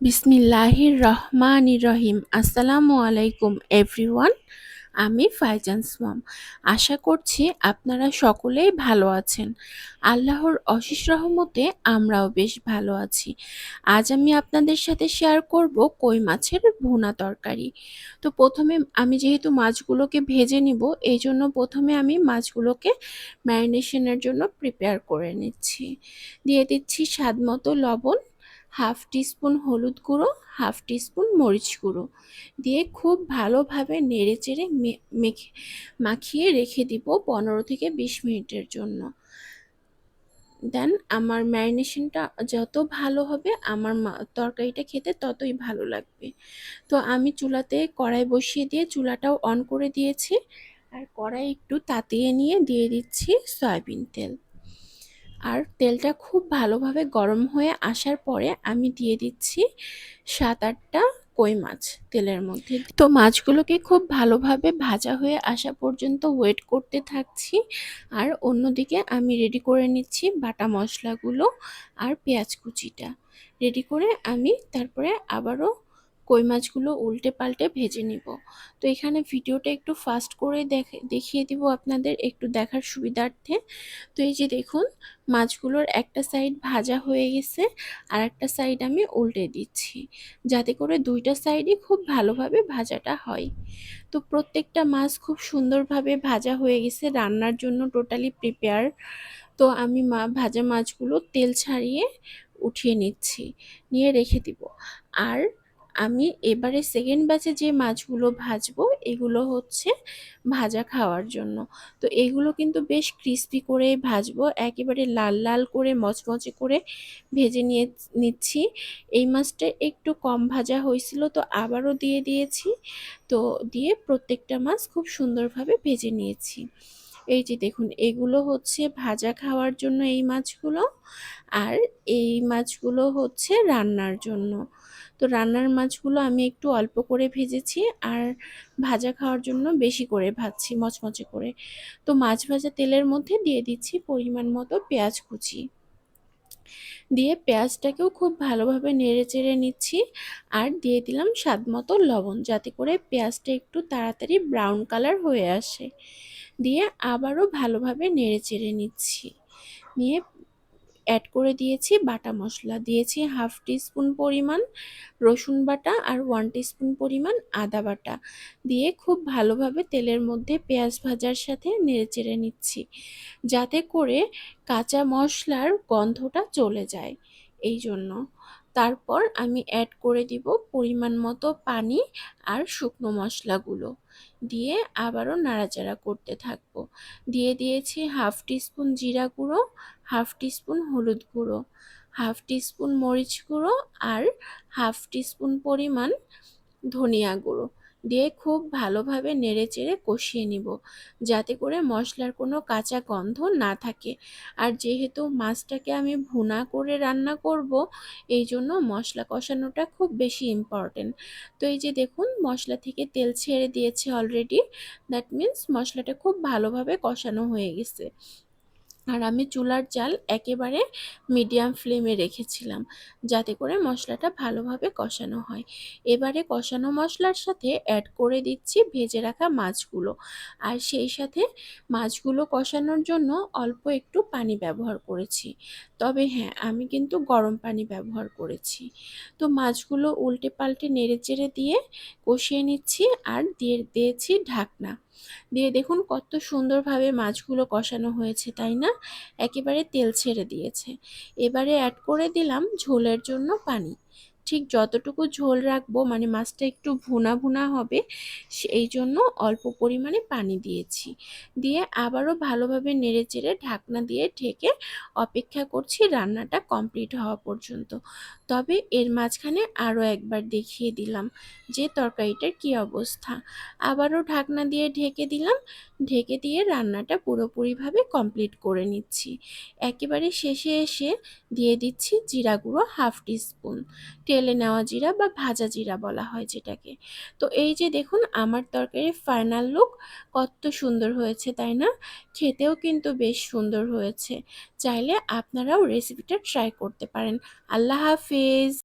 বিসমিল্লাহির রহমান রহিম আসসালামু আলাইকুম, এভরিওয়ান। আমি ফাইজান্স মম আশা করছি আপনারা সকলেই ভালো আছেন। আল্লাহর অশেষ রহমতে আমরাও বেশ ভালো আছি। আজ আমি আপনাদের সাথে শেয়ার করব কই মাছের ভুনা তরকারি। তো প্রথমে আমি যেহেতু মাছগুলোকে ভেজে নিব, এই জন্য প্রথমে আমি মাছগুলোকে ম্যারিনেশনের জন্য প্রিপেয়ার করে নিচ্ছি। দিয়ে দিচ্ছি স্বাদ মতো লবণ হাফ টিস্পুন হলুদ গুঁড়ো, হাফ টিস্পুন মরিচ গুঁড়ো দিয়ে খুব ভালোভাবে নেড়ে চেড়ে মেখে, মাখিয়ে রেখে দিব পনেরো থেকে বিশ মিনিটের জন্য। দেন আমার ম্যারিনেশনটা যত ভালো হবে, আমার তরকারিটা খেতে ততই ভালো লাগবে। তো আমি চুলাতে কড়াই বসিয়ে দিয়ে চুলাটাও অন করে দিয়েছি। আর কড়াই একটু তাতিয়ে নিয়ে দিয়ে দিচ্ছি সয়াবিন তেল। আর তেলটা খুব ভালোভাবে গরম হয়ে আসার পরে আমি দিয়ে দিচ্ছি সাত আটটা কই মাছ তেলের মধ্যে। তো মাছগুলোকে খুব ভালোভাবে ভাজা হয়ে আসা পর্যন্ত ওয়েট করতে থাকছি। আর অন্যদিকে আমি রেডি করে নিচ্ছি বাটা মশলাগুলো আর পেঁয়াজ কুচিটা। রেডি করে আমি তারপরে আবারও কই মাছগুলো উল্টে পাল্টে ভেজে নিব। তো এখানে ভিডিওটা একটু ফাস্ট করে দেখিয়ে দিব আপনাদের একটু দেখার সুবিধার্থে। তো এই যে দেখুন, মাছগুলোর একটা সাইড ভাজা হয়ে গেছে, আর একটা সাইড আমি উল্টে দিচ্ছি। যাতে করে দুইটা সাইডই খুব ভালোভাবে ভাজাটা হয়। তো প্রত্যেকটা মাছ খুব সুন্দরভাবে ভাজা হয়ে গেছে, রান্নার জন্য টোটালি প্রিপেয়ার তো আমি মা ভাজা মাছগুলো তেল ছাড়িয়ে উঠিয়ে নিচ্ছি, নিয়ে রেখে দিব। আর আমি এবারে সেকেন্ড ব্যাচে যে মাছগুলো ভাজবো, এগুলো হচ্ছে ভাজা খাওয়ার জন্য। তো এগুলো কিন্তু বেশ ক্রিস্পি করে ভাজবো, একেবারে লাল লাল করে, মচমচে করে ভেজে নিয়ে, নিচ্ছি। এই মাছটা একটু কম ভাজা হয়েছিল, তো আবারও দিয়ে দিয়েছি। তো দিয়ে প্রত্যেকটা মাছ খুব সুন্দরভাবে ভেজে নিয়েছি। এই যে দেখুন, এগুলো হচ্ছে ভাজা খাওয়ার জন্য এই মাছগুলো আর এই মাছগুলো হচ্ছে রান্নার জন্য। তো রান্নার মাছগুলো আমি একটু অল্প করে ভেজেছি আর ভাজা খাওয়ার জন্য বেশি করে ভাজছি, মচমচে করে। তো মাছ ভাজা তেলের মধ্যে দিয়ে দিচ্ছি পরিমাণ মতো পেঁয়াজ কুচি। দিয়ে পেঁয়াজটাকেও খুব ভালোভাবে নেড়ে চেড়ে নিচ্ছি আর দিয়ে দিলাম স্বাদ মতো লবণ, যাতে করে পেঁয়াজটা একটু তাড়াতাড়ি ব্রাউন কালার হয়ে আসে। দিয়ে আবারও ভালোভাবে নেড়ে চেড়ে নিচ্ছি। নিয়ে অ্যাড করে দিয়েছি বাটা মশলা। দিয়েছি হাফ টিস্পুন পরিমাণ রসুন বাটা আর ওয়ান টিস্পুন পরিমাণ আদা বাটা। দিয়ে খুব ভালোভাবে তেলের মধ্যে পেঁয়াজ ভাজার সাথে নেড়েচেড়ে নিচ্ছি যাতে করে কাঁচা মশলার গন্ধটা চলে যায়। এই জন্য তারপর আমি অ্যাড করে দিব পরিমাণ মতো পানি আর শুকনো মশলাগুলো। দিয়ে আবারও নাড়াচাড়া করতে থাকব। দিয়ে দিয়েছি হাফ টিস্পুন জিরা গুঁড়ো হাফ টিস্পুন হলুদ গুঁড়ো হাফ টিস্পুন মরিচ গুঁড়ো আর হাফ টিস্পুন পরিমাণ ধনিয়া গুঁড়ো। দিয়ে খুব ভালোভাবে নেড়েচেড়ে কষিয়ে নিব। যাতে করে মশলার কোনো কাঁচা গন্ধ না থাকে। আর যেহেতু মাছটাকে আমি ভুনা করে রান্না করব, এই জন্য মশলা কষানোটা খুব বেশি ইম্পর্টেন্ট তো এই যে দেখুন, মশলা থেকে তেল ছেড়ে দিয়েছে অলরেডি দ্যাট মিন্স মশলাটা খুব ভালোভাবে কষানো হয়ে গেছে। আর আমি চুলার জাল একেবারে মিডিয়াম ফ্লেমে রেখেছিলাম, যাতে করে মশলাটা ভালোভাবে কষানো হয়। এবারে কষানো মশলার সাথে অ্যাড করে দিচ্ছি ভেজে রাখা মাছগুলো। আর সেই সাথে মাছগুলো কষানোর জন্য অল্প একটু পানি ব্যবহার করেছি। তবে হ্যাঁ আমি কিন্তু গরম পানি ব্যবহার করেছি। তো মাছগুলো উল্টে পাল্টে নেড়ে চেড়ে দিয়ে কষিয়ে নিচ্ছি আর দিয়ে দিয়েছি ঢাকনা। দিয়ে দেখুন কত সুন্দরভাবে মাছগুলো কষানো হয়েছে, তাই না? একেবারে তেল ছেড়ে দিয়েছে। এবারে অ্যাড করে দিলাম ঝোলের জন্য পানি। ঠিক যতটুকু ঝোল রাখব মানে মাছটা একটু ভুনা ভুনা হবে সেই জন্য অল্প পরিমাণে পানি দিয়েছি। দিয়ে আবারও ভালোভাবে নেড়ে চেড়ে ঢাকনা দিয়ে ঢেকে অপেক্ষা করছি রান্নাটা কমপ্লিট হওয়া পর্যন্ত। তবে এর মাঝখানে আরও একবার দেখিয়ে দিলাম যে তরকারিটার কি অবস্থা। আবারও ঢাকনা দিয়ে ঢেকে দিলাম, ঢেকে দিয়ে রান্নাটা পুরোপুরিভাবে কমপ্লিট করে নিচ্ছি। একেবারে শেষে এসে দিয়ে দিচ্ছি জিরা গুঁড়ো হাফ টিস্পুন তেলে নেওয়া জিরা বা ভাজা জিরা বলা হয় যেটাকে। তো এই যে দেখুন, আমার তরকারি ফাইনাল লুক কত সুন্দর হয়েছে, তাই না? খেতেও কিন্তু বেশ সুন্দর হয়েছে। চাইলে আপনারাও রেসিপিটা ট্রাই করতে পারেন। আল্লাহ হাফিজ!